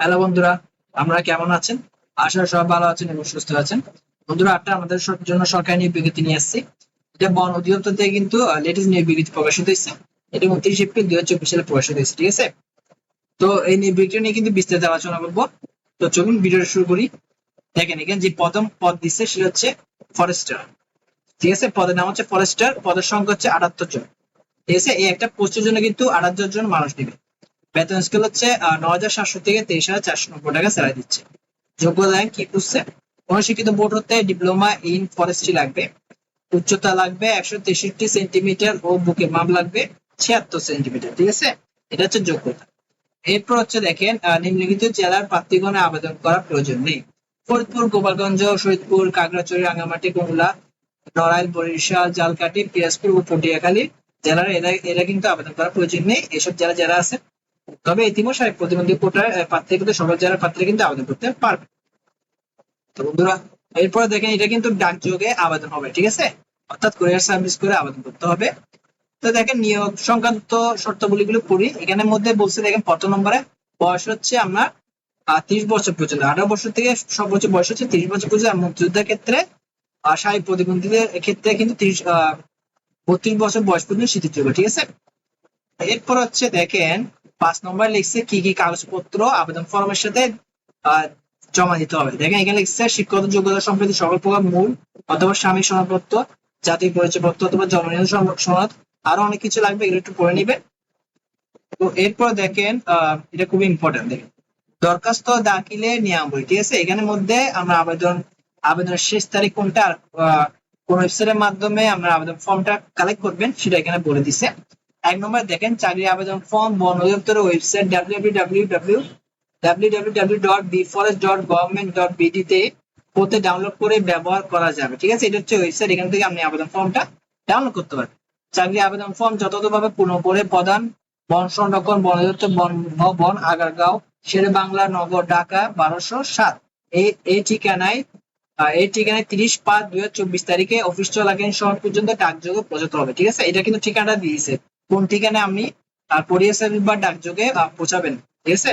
Hello বন্ধুরা আমরা কেমন আছেন? আশা সব ভালো আছেন এবং সুস্থ আছেন। বন্ধুরা একটা আমাদের জন্য সরকারি নিয়োগ বিজ্ঞপ্তি নিয়ে আসছি। এটা বন অধিদপ্তর থেকে কিন্তু লেটেস্ট নিয়োগ বিজ্ঞপ্তি প্রকাশিত হয়েছে। এটা উনত্রিশ এপ্রিল দুই হাজার চব্বিশ সালে প্রকাশিত হয়েছে, ঠিক আছে? তো এই নিয়োগ বিজ্ঞপ্তি নিয়ে কিন্তু বিস্তারিত আলোচনা করব। তো চলুন ভিডিওটা শুরু করি। দেখেন এখানে যে প্রথম পদ দিচ্ছে, সেটা হচ্ছে ফরেস্টার ঠিক আছে? পদের নাম হচ্ছে ফরেস্টার পদের সংখ্যা হচ্ছে আটাত্তর জন। ঠিক আছে? এই একটা পোস্টের জন্য কিন্তু আটাত্তর জন মানুষ দিবে বেতন স্কেল হচ্ছে ন হাজার সাতশো থেকে তেইশ হাজার চারশো নব্বই টাকা স্যালারি দিচ্ছে। যোগ্যতা কি বুঝছে শিক্ষিত বোর্ড হতে ডিপ্লোমা ইন ফরেস্ট্রি লাগবে। উচ্চতা লাগবে একশো তেষট্টি সেন্টিমিটার ও বুকে মাপ লাগবে ছিয়াত্তর সেন্টিমিটার, ঠিক আছে? এটা হচ্ছে যোগ্যতা। এরপর হচ্ছে দেখেন নিম্নলিখিত জেলার প্রার্থীগণে আবেদন করার প্রয়োজন নেই। ফরিদপুর, গোপালগঞ্জ শহীদপুর কাকড়াচড়ি রাঙ্গামাটি, কুমিল্লা, নড়াইল, বরিশাল জালকাটি পিয়াজপুর ও পটিয়াখালী জেলার এরা এরা কিন্তু আবেদন করার প্রয়োজন নেই। এসব জেলা যারা আছে তবে ইতিমধ্যে প্রতিবন্ধী আহ, প্রার্থী কিন্তু সকল জেলার প্রার্থীরা কিন্তু আবেদন করতে পারবে। তো বন্ধুরা এরপরে দেখেন এটা কিন্তু ডাকযোগে আবেদন হবে ঠিক আছে? অর্থাৎ কুরিয়ার সার্ভিস করে আবেদন করতে হবে। তো দেখেন নিয়োগ সংক্রান্ত শর্তাবলীগুলো পড়ি। এখানের মধ্যে বলছে দেখেন প্রথম নম্বরে বয়স হচ্ছে আমরা তিরিশ বছর পর্যন্ত। আঠারো বছর থেকে সর্বোচ্চ বয়স হচ্ছে তিরিশ বছর পর্যন্ত। আর মুক্তিযোদ্ধার ক্ষেত্রে সাহিত্য প্রতিবন্ধীদের ক্ষেত্রে কিন্তু তিরিশ বত্রিশ বছর বয়স পর্যন্ত শিথিলযোগ্য ঠিক আছে? এরপর হচ্ছে দেখেন পাঁচ নম্বর লিখছে কি কি কাগজপত্র, আবেদন ফর্মের সাথে জমা দিতে হবে। দেখেন, এখানে লিখছে শিক্ষত যোগ্যতা সম্পর্কিত সকল প্রকার মূল অথবা স্বামী সনদপত্র জাতীয় পরিচয়পত্র অথবা সম- সনদ, আরও অনেক কিছু লাগবে, এগুলো একটু পড়ে নিবেন। তো এরপর দেখেন এটা খুবই ইম্পর্টেন্ট দেখেন। দরখাস্ত দাখিলে নিয়মাবলী ঠিক আছে? এখানের মধ্যে আমরা আবেদন, আবেদনের শেষ তারিখ কোনটা কোন ওয়েবসাইটের মাধ্যমে আমরা আবেদন ফর্মটা কালেক্ট করবেন, সেটা এখানে বলে দিছে। এক নম্বর দেখেন চাকরি আবেদন ফর্ম বন অধিদপ্তরের ওয়েবসাইট www www.bforest.government.bd তে পোতে ডাউনলোড করে ব্যবহার করা যাবে, ঠিক আছে? এটা হচ্ছে ওয়েবসাইট এখান থেকে আপনি আবেদন ফর্মটা ডাউনলোড করতে পারবেন। চাকরি আবেদন ফর্ম যথাযথভাবে পূর্ণ করে প্রদান বন সংরক্ষণ, বন অধিদপ্তর, বন ভবন আগারগাঁও শেরে বাংলা নগর, ঢাকা, বারোশো সাত। এই ঠিকানায় এই ঠিকানায় তিরিশ পাঁচ দুই হাজার চব্বিশ তারিখে অফিস চলাকালীন সময় পর্যন্ত ডাকযোগে পৌঁছাতে হবে, ঠিক আছে? এটা কিন্তু ঠিকানাটা দিয়েছে। কোন ঠিকানায় আপনি কোরিয়ার সার্ভিস বা ডাকযোগে পৌঁছাবেন, ঠিক আছে?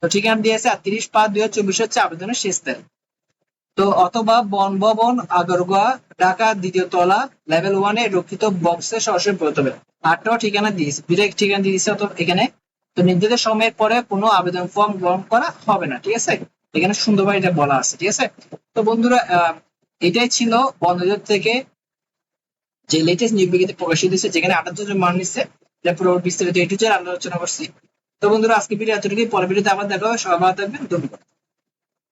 তো ঠিকানা দিয়েছে আর তিরিশ পাঁচ দুই হাজার চব্বিশ হচ্ছে আবেদনের শেষ তারিখ। তো অথবা বন ভবন আগরগাঁও ঢাকা, দ্বিতীয় তলা লেভেল ওয়ানে রক্ষিত বক্সে সরাসরি পড়তে হবে। আটটাও ঠিকানা দিয়েছে ডিরেক্ট ঠিকানা দিয়েছে তো এখানে। তো নির্ধারিত সময়ের পরে কোনো আবেদন ফর্ম গ্রহণ করা হবে না, ঠিক আছে? এখানে সুন্দরভাবে এটা বলা আছে, ঠিক আছে? তো বন্ধুরা এটাই ছিল বন্ধুদের থেকে যে লেটেস্ট নিয়োগ বিজ্ঞপ্তি প্রকাশিত হয়েছে, যেখানে আটাত্তর জন মান নিচ্ছে। পুরো বিস্তারিত আমরা আলোচনা করছি। তো বন্ধুরা, আজকে ভিডিও এতটুকুই। পরের ভিডিওতে আবার দেখা হবে। সবাই ভালো থাকবেন। ধন্যবাদ।